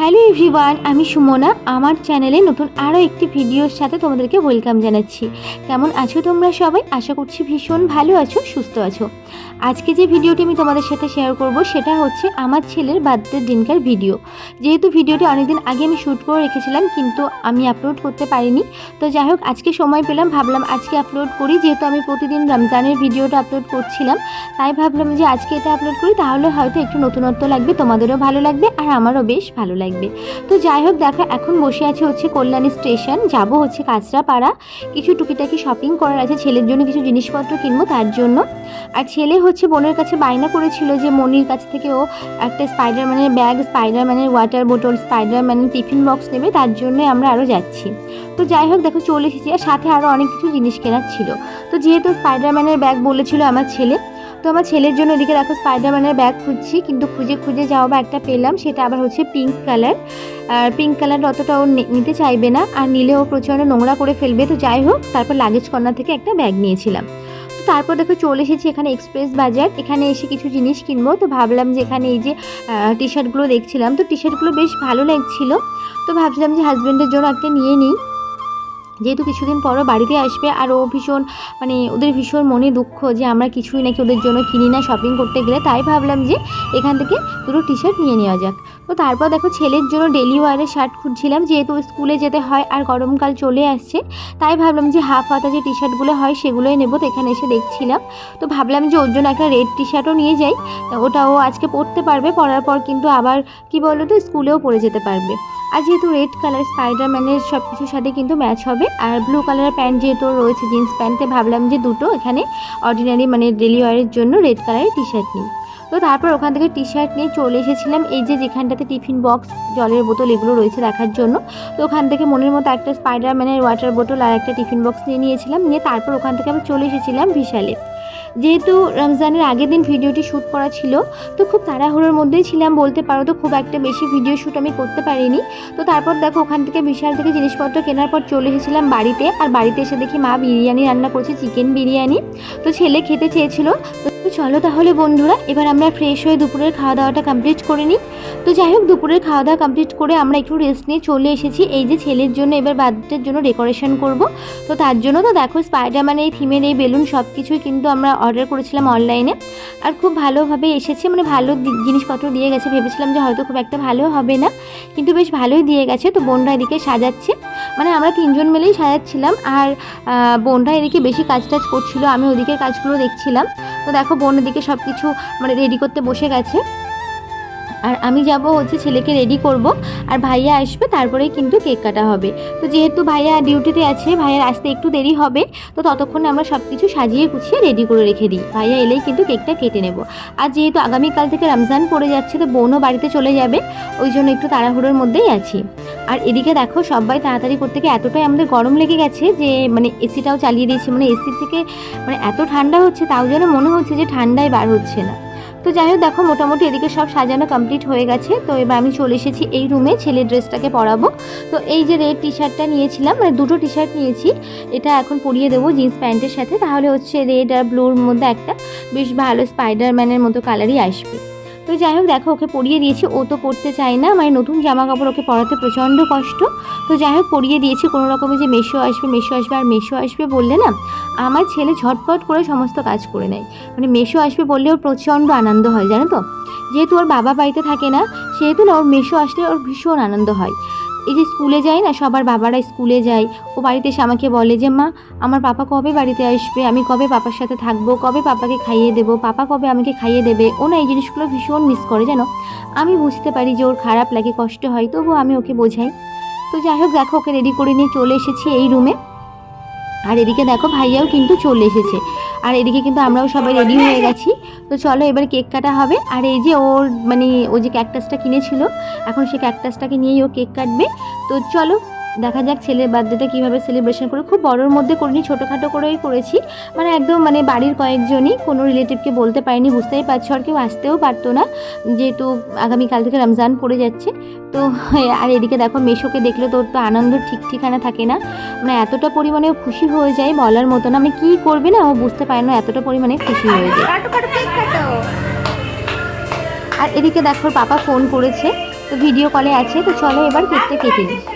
Hello everyone, আমি সুমনা। আমার চ্যানেলে নতুন আরও একটি ভিডিওর সাথে তোমাদেরকে ওয়েলকাম জানাচ্ছি। কেমন আছো তোমরা সবাই? আশা করছি ভীষণ ভালো আছো, সুস্থ আছো। আজকে যে ভিডিওটি আমি তোমাদের সাথে শেয়ার করব, সেটা হচ্ছে আমার ছেলের বার্থডে দিনকার ভিডিও যেহেতু ভিডিওটি অনেকদিন আগে আমি শ্যুট করে রেখেছিলাম, কিন্তু আমি আপলোড করতে পারিনি। তো যাই হোক, আজকে সময় পেলাম, ভাবলাম আজকে আপলোড করি। যেহেতু আমি প্রতিদিন রমজানের ভিডিওটা আপলোড করছিলাম, তাই ভাবলাম যে আজকে এটা আপলোড করি, তাহলে হয়তো একটু নতুনত্ব লাগবে, তোমাদেরও ভালো লাগবে, আর আমারও বেশ ভালো লাগবে। তো যাই হোক, দেখো, এখন বসে আছে হচ্ছে কল্যাণী স্টেশন। যাব হচ্ছে কাঁচরাপাড়া। কিছু টুকিটাকি শপিং করার আছে। ছেলের জন্য কিছু জিনিসপত্র কিনবো তার জন্য। আর ছেলে হচ্ছে বোনের কাছে বায়না করেছিল যে মনির কাছ থেকে ও একটা স্পাইডারম্যানের ব্যাগ স্পাইডারম্যানের ওয়াটার বোতল স্পাইডারম্যানের টিফিন বক্স নেবে। তার জন্য আমরা আরও যাচ্ছি। তো যাই হোক, দেখো, চলে এসেছি। আর সাথে আরও অনেক কিছু জিনিস কেনার ছিল। তো যেহেতু স্পাইডারম্যানের ব্যাগ বলেছিল আমার ছেলে তো আমার ছেলের জন্য এদিকে দেখো স্পাইডারম্যানের ব্যাগ খুঁজছি, কিন্তু খুঁজে খুঁজে যাওয়া বা একটা পেলাম, সেটা আবার হচ্ছে পিঙ্ক কালার আর পিঙ্ক কালার অতটা ও নিতে চাইবে না, আর নিলে ও প্রচণ্ড নোংরা করে ফেলবে, তো যাই হোক, তারপর লাগেজ কর্নার থেকে একটা ব্যাগ নিয়েছিলাম। তো তারপর দেখো চলে এসেছি এখানে এক্সপ্রেস বাজার এখানে এসে কিছু জিনিস কিনবো, তো ভাবলাম যে এখানে এই যে টি শার্টগুলো দেখছিলাম, তো টি শার্টগুলো বেশ ভালো লাগছিল। তো ভাবছিলাম যে হাজব্যান্ডের জন্য একটা নিয়ে নিই। যেহেতু কিছুদিন পরও বাড়িতে আসবে আর ও ভীষণ মানে ওদের ভীষণ মনে দুঃখ যে আমরা কিছুই নাকি ওদের জন্য কিনি না শপিং করতে গেলে। তাই ভাবলাম যে এখান থেকে দুটো টি শার্ট নিয়ে নেওয়া যাক। তো তারপর দেখো ছেলের জন্য ডেলি ওয়ারের শার্ট খুঁজছিলাম, যেহেতু স্কুলে যেতে হয় আর গরমকাল চলে আসছে, তাই ভাবলাম যে হাফ হাতা যে টি শার্টগুলো হয় সেগুলোই নেব। তো এখানে এসে দেখছিলাম। তো ভাবলাম যে ওর জন্য একটা রেড টি শার্টও নিয়ে যাই। ওটা ও আজকে পরতে পারবে, পরার পর কিন্তু আবার কি বলো তো স্কুলেও পরে যেতে পারবে। আর যেহেতু রেড কালার স্পাইডার স্পাইডারম্যানের সব কিছুর সাথে কিন্তু ম্যাচ হবে, আর ব্লু কালারের প্যান্ট যেহেতু রয়েছে জিন্স প্যান্টে ভাবলাম যে দুটো, এখানে অর্ডিনারি মানে ডেলি ওয়ারের জন্য রেড কালারের টি শার্ট নিই। তো তারপর ওখান থেকে টি শার্ট নিয়ে চলে এসেছিলাম, এই যে যেখানটাতে টিফিন বক্স জলের বোতল এগুলো রয়েছে রাখার জন্য। তো ওখান থেকে মনের মতো একটা স্পাইডার স্পাইডারম্যানের ওয়াটার বোতল আর একটা টিফিন বক্স নিয়ে নিয়েছিলাম, নিয়ে তারপর ওখান থেকে আবার চলে এসেছিলাম বিশালে যেহেতু রমজানের আগের দিন ভিডিওটি শ্যুট করা ছিল, তো খুব তাড়াহুড়োর মধ্যেই ছিলাম, বলতে পারো তো খুব একটা বেশি ভিডিও শ্যুট আমি করতে পারিনি। তো তারপর দেখো ওখান থেকে বিশাল থেকে জিনিসপত্র কেনার পর চলে এসেছিলাম বাড়িতে, আর বাড়িতে এসে দেখি মা বিরিয়ানি রান্না করছে চিকেন বিরিয়ানি। তো ছেলে খেতে চেয়েছিল, তো চলো তাহলে বন্ধুরা, এবার আমরা ফ্রেশ হয়ে দুপুরের খাওয়া দাওয়াটা কমপ্লিট করে নিই। তো যাই হোক, দুপুরের খাওয়া দাওয়া কমপ্লিট করে আমরা একটু রেস্ট নিয়ে চলে এসেছি। এই যে ছেলের জন্য এবার বার্থডের জন্য ডেকোরেশন করব। তো তার জন্য তো দেখো স্পাইডারম্যান এই থিমের এই বেলুন সব কিছুই কিন্তু আমরা অর্ডার করেছিলাম অনলাইনে আর খুব ভালোভাবে এসেছে মানে ভালো জিনিসপত্র দিয়ে গেছে। ভেবেছিলাম যে হয়তো খুব একটা ভালো হবে না, কিন্তু বেশ ভালোই দিয়ে গেছে। তো বোনরা এদিকে সাজাচ্ছে। মানে আমরা তিনজন মিলেই সাজাচ্ছিলাম। আর বোনরা এদিকে বেশি কাজ টাজ করছিল। আমি ওদিকে কাজগুলো দেখছিলাম। তো দেখো, বোন এদিকে সব কিছু মানে রেডি করতে বসে গেছে। আর আমি যাব হচ্ছে ছেলেকে রেডি করব আর ভাইয়া আসবে, তারপরেই কিন্তু কেক কাটা হবে। তো যেহেতু ভাইয়া ডিউটিতে আছে, ভাইয়ার আসতে একটু দেরি হবে, তো ততক্ষণে আমরা সব কিছু সাজিয়ে গুছিয়ে রেডি করে রেখে দিই। ভাইয়া এলেই কিন্তু কেকটা কেটে নেব। আর যেহেতু আগামীকাল থেকে রমজান পড়ে যাচ্ছে, তো বোনও বাড়িতে চলে যাবে, ওই জন্য একটু তাড়াহুড়োর মধ্যেই আছি। আর এদিকে দেখো, সবাই তাড়াতাড়ি করতে গিয়ে এতটাই আমাদের গরম লেগে গেছে যে মানে এসিটাও চালিয়ে দিয়েছি মানে এসি থেকে মানে এত ঠান্ডা হচ্ছে, তাও যেন মনে হচ্ছে যে ঠান্ডায় বার হচ্ছে না। তো যাই হোক, দেখো, মোটামুটি এদিকে সব সাজানো কমপ্লিট হয়ে গেছে। তো এবার আমি চলে এসেছি এই রুমে ছেলে ড্রেসটাকে পরাবো। তো এই যে রেড টি শার্টটা নিয়েছিলাম মানে দুটো টি শার্ট নিয়েছি, এটা এখন পরিয়ে দেবো জিন্স প্যান্টের সাথে। তাহলে হচ্ছে রেড আর ব্লুর মধ্যে একটা বেশ ভালো স্পাইডারম্যানের মতো কালারই আসবে। তো যাই হোক, দেখো, ওকে পরিয়ে দিয়েছি। ও তো পরতে চায় না মানে নতুন জামা কাপড় ওকে পরাতে প্রচণ্ড কষ্ট। তো যাই হোক, পরিয়ে দিয়েছি। কোনো রকমে যে মেশো আসবে মেশো আসবে আর মেশো আসবে বললে না, আমার ছেলে ঝটপট করে সমস্ত কাজ করে নেয়। মানে মেশো আসবে বললে ওর প্রচণ্ড আনন্দ হয়, জানো তো? যেহেতু ওর বাবা বাড়িতে থাকে না, সেহেতু না, ওর মেশো আসলে ওর ভীষণ আনন্দ হয়। এই যে স্কুলে যায় না, সবার বাবারা স্কুলে যায়। ও বাড়িতে এসে আমাকে বলে যে, মা, আমার পাপা কবে বাড়িতে আসবে? আমি কবে পাপার সাথে থাকব? কবে পাপাকে খাইয়ে দেবো? পাপা কবে আমাকে খাইয়ে দেবে? ও না এই জিনিসগুলো ভীষণ মিস করে, জানো? আমি বুঝতে পারি যে ওর খারাপ লাগে, কষ্ট হয়, তবুও আমি ওকে বোঝাই। তো যাই হোক, দেখো, ওকে রেডি করে নিয়ে চলে এসেছি এই রুমে আর এদিকে দেখো, ভাইয়াও কিন্তু চলে এসেছে। আর এদিকে কিন্তু আমরাও সবাই রেডি হয়ে গেছি। তো চলো এবার কেক কাটা হবে। আর এই যে ওর মানে ও যে ক্যাকটাসটা কিনেছিল, এখন সে ক্যাকটাসটাকে নিয়েই ও কেক কাটবে। তো চলো দেখা যাক ছেলের বার্থডেটা কীভাবে সেলিব্রেশন করে। খুব বড়োর মধ্যে করিনি ছোটোখাটো করেই করেছি। মানে একদম মানে বাড়ির কয়েকজনই কোনো রিলেটিভকে বলতে পারিনি বুঝতেই পারছ আর কেউ আসতেও পারতো না। যেহেতু আগামীকাল থেকে রমজান পড়ে যাচ্ছে তো আর এদিকে দেখো মেশোকে দেখলে তো তো আনন্দ ঠিক ঠিকানা থাকে না। মানে এতটা পরিমাণে খুশি হয়ে যায় বলার মতো না। মানে কী করবে না ও বুঝতে পারে না এতটা পরিমাণে খুশি হয়ে যায়। আর এদিকে দেখো পাপা ফোন করেছে তো ভিডিও কলে আছে তো চলো এবার কেকটা কেটে নিই।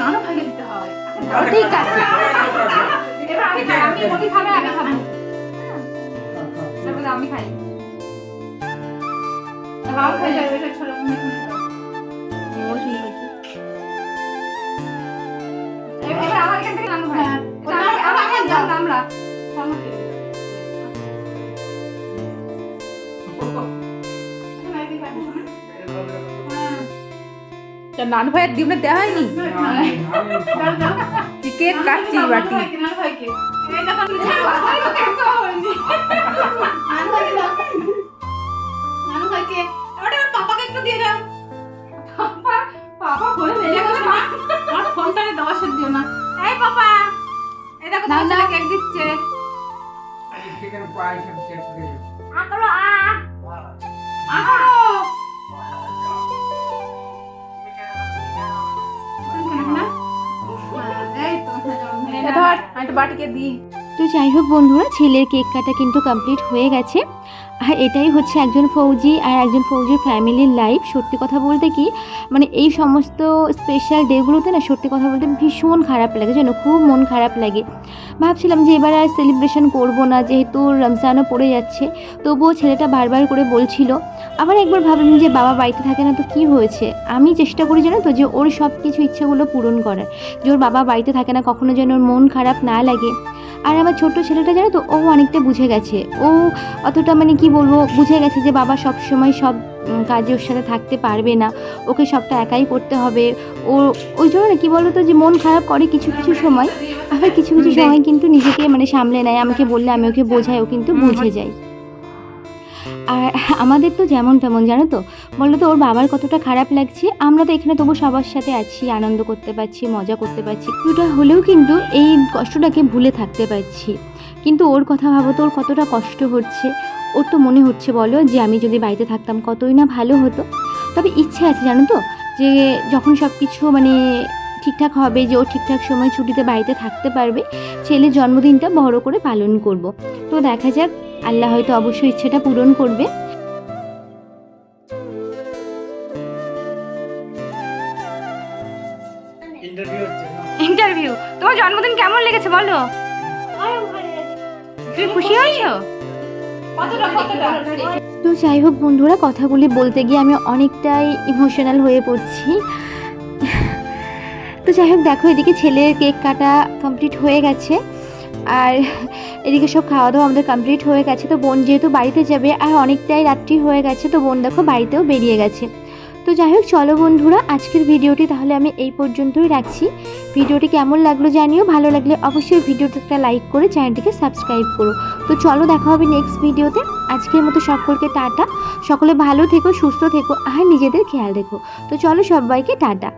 ও, ঠিক আছে। আমি খাই বাবা খাই। যাবে এটা ছোট এবার আমার এখান থেকে নানু ভাই। আমরা আমরা নানু ভাইয়ের ডিমটা দেওয়া হয়নি? কি কেক কাটছি বাটি। পাপাকে ধর, আমি তো বাটিকে দিই। তো যাই হোক বন্ধুরা, ছেলের কেক কাটা কিন্তু কমপ্লিট হয়ে গেছে। আর এটাই হচ্ছে একজন ফৌজি আর একজন ফৌজির ফ্যামিলির লাইফ সত্যি কথা বলতে কি মানে এই সমস্ত স্পেশাল ডেগুলোতে না সত্যি কথা বলতে ভীষণ খারাপ লাগে, জানো? খুব মন খারাপ লাগে। ভাবছিলাম যে এবার আর সেলিব্রেশন করব না, যেহেতু রমজানও পড়ে যাচ্ছে, তবুও ছেলেটা বারবার করে বলছিল। আবার একবার ভাবলাম যে বাবা বাড়িতে থাকে না তো কি হয়েছে? আমি চেষ্টা করি জানো তো যে ওর সব কিছু ইচ্ছেগুলো পূরণ করার। যে ওর বাবা বাড়িতে থাকে না, কখনো যেন ওর মন খারাপ না লাগে। আর আমার ছোট্ট ছেলেটা জানো তো ও অনেকটা বুঝে গেছে। ও অতটা মানে কি বলব বুঝে গেছে যে বাবা সব সময় সব কাজে ওর সাথে থাকতে পারবে না। ওকে সবটা একাই করতে হবে। ও ওই জন্য না কি বলো তো যে মন খারাপ করে কিছু কিছু সময় আবার কিছু কিছু। সময় কিন্তু নিজেকে মানে সামলে নেয়। আমাকে বললে আমি ওকে বোঝাই ও কিন্তু বুঝে যায়। আর আমাদের তো যেমন তেমন, জানো তো? বলল তো, ওর বাবার কতটা খারাপ লাগছে? আমরা তো এখানে তবু সবার সাথে আছি, আনন্দ করতে পারছি, মজা করতে পারছি। একটুটা হলেও কিন্তু এই কষ্টটাকে ভুলে থাকতে পারছি। কিন্তু ওর কথা ভাবো তো, ওর কতটা কষ্ট হচ্ছে? ওর তো মনে হচ্ছে, বলো, যে আমি যদি বাড়িতে থাকতাম কতই না ভালো হতো। তবে ইচ্ছে আছে, জানো তো, যে যখন সব কিছু মানে ঠিকঠাক হবে, যে ও ঠিকঠাক সময় ছুটিতে বাড়িতে থাকতে পারবে, ছেলের জন্মদিনটা বড় করে পালন করব। তো দেখা যাক আল্লাহ হয়তো অবশ্যই ইচ্ছেটা পূরণ করবে। ইন্টারভিউ হচ্ছে না ইন্টারভিউ তোমার জন্মদিন কেমন লেগেছে বলো? তুমি খুশি হয়েছো? তো যাই হোক বন্ধুরা কথাগুলি বলতে গিয়ে আমি অনেকটাই ইমোশনাল হয়ে পড়ছি। তো যাই হোক দেখো এদিকে ছেলের কেক কাটা কমপ্লিট হয়ে গেছে। আর এদিকে সব খাওয়া দাওয়া আমাদের কমপ্লিট হয়ে গেছে। তো বোন যেহেতু বাড়িতে যাবে, আর অনেকটাই রাত্রি হয়ে গেছে, তো বোন দেখো বাড়িতেও বেরিয়ে গেছে। তো যাই হোক, চলো বন্ধুরা, আজকের ভিডিওটি তাহলে আমি এই পর্যন্তই রাখছি। ভিডিওটি কেমন লাগল জানিও, ভালো লাগলে অবশ্যই ভিডিওতে একটা লাইক করে চ্যানেলটিকে সাবস্ক্রাইব করো। তো চলো দেখা হবে নেক্সট ভিডিওতে। আজকের মতো সকলকে টাটা। সকলে ভালো থেকো, সুস্থ থেকো, আর নিজেদের খেয়াল রেখো। তো চলো সবাইকে টাটা।